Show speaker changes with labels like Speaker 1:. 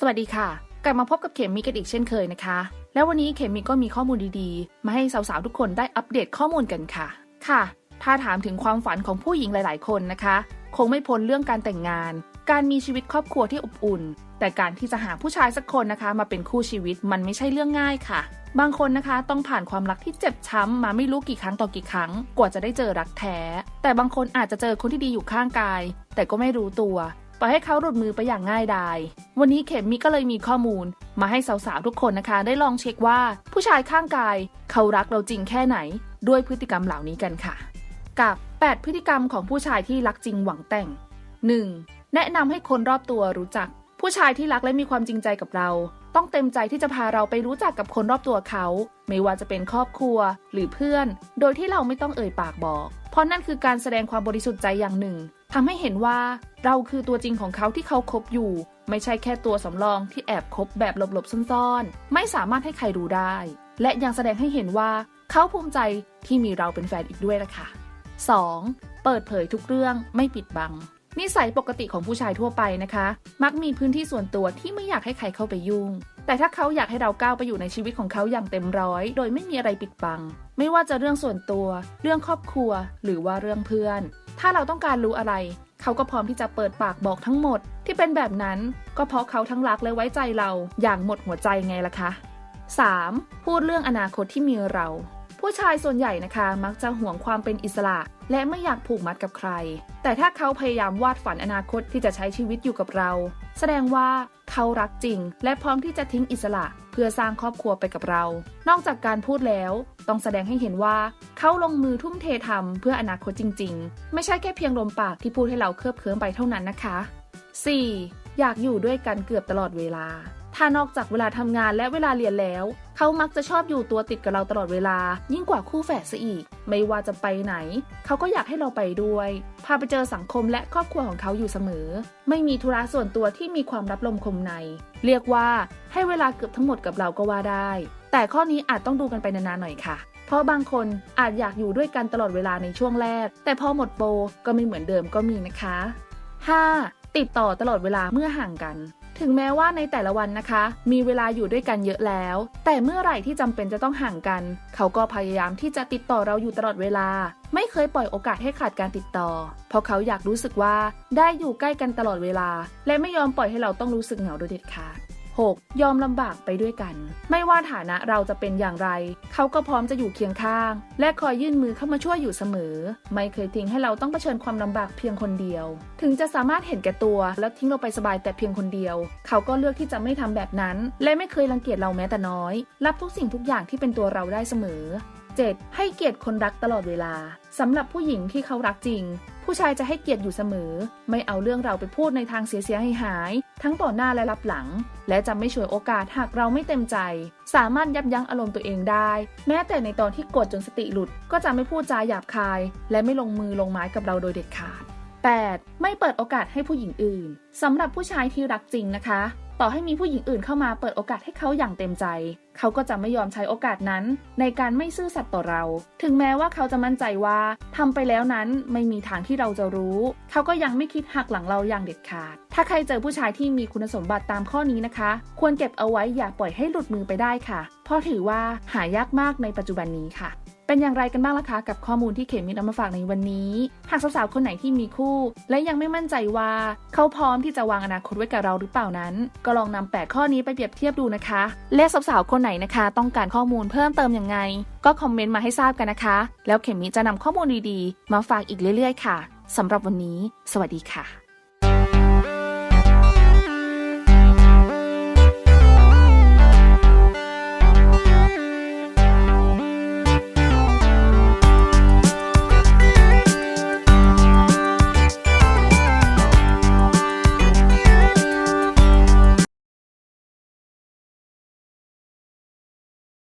Speaker 1: สวัสดีค่ะ กลับมาพบกับเขมมีกันอีกเช่นเคยนะคะ แล้ววันนี้เขมมีก็มีข้อมูลดีๆ มาให้สาวๆทุกคนได้อัปเดตข้อมูลกันค่ะ ค่ะ ถ้าถามถึงความฝันของผู้หญิงหลาย ๆ คนนะคะ คงไม่พ้นเรื่องการแต่งงาน การมีชีวิตครอบครัวที่อบอุ่น แต่การที่จะหาผู้ชายสักคนนะคะ มาเป็นคู่ชีวิตมันไม่ใช่เรื่องง่ายค่ะ บางคนนะคะต้องผ่านความรักที่เจ็บช้ำมาไม่รู้กี่ครั้งต่อกี่ครั้ง กว่าจะได้เจอรักแท้ แต่บางคนอาจจะเจอคนที่ดีอยู่ข้างกาย แต่ก็ไม่รู้ตัว ปล่อยให้เขาหลุดมือไปอย่างง่ายดาย วันนี้เข็มมิก็เลยมีข้อมูล มาให้สาวๆทุกคนนะคะ ได้ลองเช็คว่า ผู้ชายข้างกาย เขารักเราจริงแค่ไหน ด้วยพฤติกรรมเหล่านี้กันค่ะ กับ 8 พฤติกรรมของผู้ชายที่รักจริงหวังแต่ง 1. แนะนำให้คนรอบตัวรู้จัก ผู้ชายที่รักและมีความจริงใจกับเรา ต้องเต็มใจที่จะพาเราไปรู้จักกับคนรอบตัวเขา ไม่ว่าจะเป็นครอบครัวหรือเพื่อน โดยที่เราไม่ต้องเอ่ยปากบอก เพราะนั่นคือการแสดงความบริสุทธิ์ใจอย่างหนึ่ง ทำให้เห็นว่าเราคือตัวจริงของเขาที่เขาคบอยู่ ไม่ใช่แค่ตัวสำรองที่แอบคบแบบหลบๆซ่อนๆ ไม่สามารถให้ใครรู้ได้ และยังแสดงให้เห็นว่าเขาภูมิใจที่มีเราเป็นแฟนอีกด้วยล่ะค่ะ 2. เปิดเผยทุกเรื่องไม่ปิดบัง นิสัยปกติของผู้ชายทั่วไปนะคะ มักมีพื้นที่ส่วนตัวที่ไม่อยากให้ใครเข้าไปยุ่ง แต่ถ้าเขาอยากให้เราก้าวไปอยู่ในชีวิตของเขาอย่างเต็มร้อย โดยไม่มีอะไรปิดบัง ไม่ว่าจะเรื่องส่วนตัว เรื่องครอบครัว หรือว่าเรื่องเพื่อน ถ้าเราต้องการรู้อะไร เขาก็พร้อมที่จะเปิดปากบอกทั้งหมด ที่เป็นแบบนั้น ก็เพราะเขาทั้งรักและไว้ใจเรา อย่างหมดหัวใจไงล่ะคะ 3. พูดเรื่องอนาคตที่มีเรา ผู้ชายส่วนใหญ่นะคะ มักจะห่วงความเป็นอิสระ และไม่อยากผูกมัดกับใคร แต่ถ้าเขาพยายามวาดฝันอนาคตที่จะใช้ชีวิตอยู่กับเรา แสดงว่าเขารักจริง และพร้อมที่จะทิ้งอิสระเพื่อสร้างครอบครัวไปกับเรา นอกจากการพูดแล้ว ต้องแสดงให้เห็นว่า เขาลงมือทุ่มเททำเพื่ออนาคตจริง ๆ ไม่ใช่แค่เพียงลมปากที่พูดให้เราเคลิบเคลิ้มไปเท่านั้นนะคะ 4. อยากอยู่ด้วยกันเกือบตลอดเวลา ถ้านอกจากเวลาทำงานและเวลาเรียนแล้ว เขามักจะชอบอยู่ตัวติดกับเราตลอดเวลา ยิ่งกว่าคู่แฝดซะอีก ไม่ว่าจะไปไหน เขาก็อยากให้เราไปด้วย พาไปเจอสังคมและครอบครัวของเขาอยู่เสมอ ไม่มีธุระส่วนตัวที่มีความรับลมคมใน เรียกว่าให้เวลาเกือบทั้งหมดกับเราก็ว่าได้ แต่ข้อนี้อาจต้องดูกันไปนานๆหน่อยค่ะเพราะบางคนอาจอยากอยู่ด้วยกันตลอดเวลาในช่วงแรก แต่พอหมดโปรก็ไม่เหมือนเดิมก็มีนะคะ 5. ติดต่อตลอดเวลาเมื่อห่างกัน ถึงแม้ว่าในแต่ละวันนะคะ มีเวลาอยู่ด้วยกันเยอะแล้ว แต่เมื่อไหร่ที่จำเป็นจะต้องห่างกัน เขาก็พยายามที่จะติดต่อเราอยู่ตลอดเวลา ไม่เคยปล่อยโอกาสให้ขาดการติดต่อ เพราะเขาอยากรู้สึกว่าได้อยู่ใกล้กันตลอดเวลา และไม่ยอมปล่อยให้เราต้องรู้สึกเหงาโดยเด็ดขาด 6. ยอมลำบากไปด้วยกัน ไม่ว่าฐานะเราจะเป็นอย่างไร เขาก็พร้อมจะอยู่เคียงข้าง และคอยยื่นมือเข้ามาช่วยอยู่เสมอ ไม่เคยทิ้งให้เราต้องเผชิญความลำบากเพียงคนเดียว ถึงจะสามารถเห็นแก่ตัว แล้วทิ้งเราไปสบายแต่เพียงคนเดียว เขาก็เลือกที่จะไม่ทำแบบนั้น และไม่เคยรังเกียจเราแม้แต่น้อย รับทุกสิ่งทุกอย่างที่เป็นตัวเราได้เสมอ 7. ให้เกียรติคนรักตลอดเวลาสำหรับผู้หญิงที่เขารักจริง ผู้ชายจะให้เกียรติอยู่เสมอ ไม่เอาเรื่องเราไปพูดในทางเสียๆหายๆทั้งต่อหน้าและรับหลัง และจะไม่ฉวยโอกาสหากเราไม่เต็มใจ สามารถยับยั้งอารมณ์ตัวเองได้ แม้แต่ในตอนที่โกรธจนสติหลุด ก็จะไม่พูดจาหยาบคาย และไม่ลงมือลงไม้กับเราโดยเด็ดขาด 8. ไม่เปิดโอกาสให้ผู้หญิงอื่นสำหรับผู้ชายที่รักจริงนะคะ ต่อให้มีผู้หญิงอื่นเข้ามาเปิดโอกาสให้เขาอย่างเต็มใจ เขาก็จะไม่ยอมใช้โอกาสนั้น ในการไม่ซื่อสัตย์ต่อเรา ถึงแม้ว่าเขาจะมั่นใจว่าทำไปแล้วนั้นไม่มีทางที่เราจะรู้ เขาก็ยังไม่คิดหักหลังเราอย่างเด็ดขาด ถ้าใครเจอผู้ชายที่มีคุณสมบัติตามข้อนี้นะคะ ควรเก็บเอาไว้อย่าปล่อยให้หลุดมือไปได้ค่ะ เพราะถือว่าหายากมากในปัจจุบันนี้ค่ะ เป็นอย่างไรกันบ้างล่ะคะกับข้อมูลที่เขมินำมาฝากในวันนี้ หากสาวๆคนไหนที่มีคู่ และยังไม่มั่นใจว่า เขาพร้อมที่จะวางอนาคตไว้กับเราหรือเปล่านั้น ก็ลองนำ8ข้อนี้ไปเปรียบเทียบดูนะคะ และสาวๆคนไหนนะคะ ต้องการข้อมูลเพิ่มเติมยังไง ก็คอมเมนต์มาให้ทราบกันนะคะ แล้วเขมิจะนำข้อมูลดีๆ มาฝากอีกเรื่อย ๆ ค่ะสำหรับวันนี้ สวัสดีค่ะ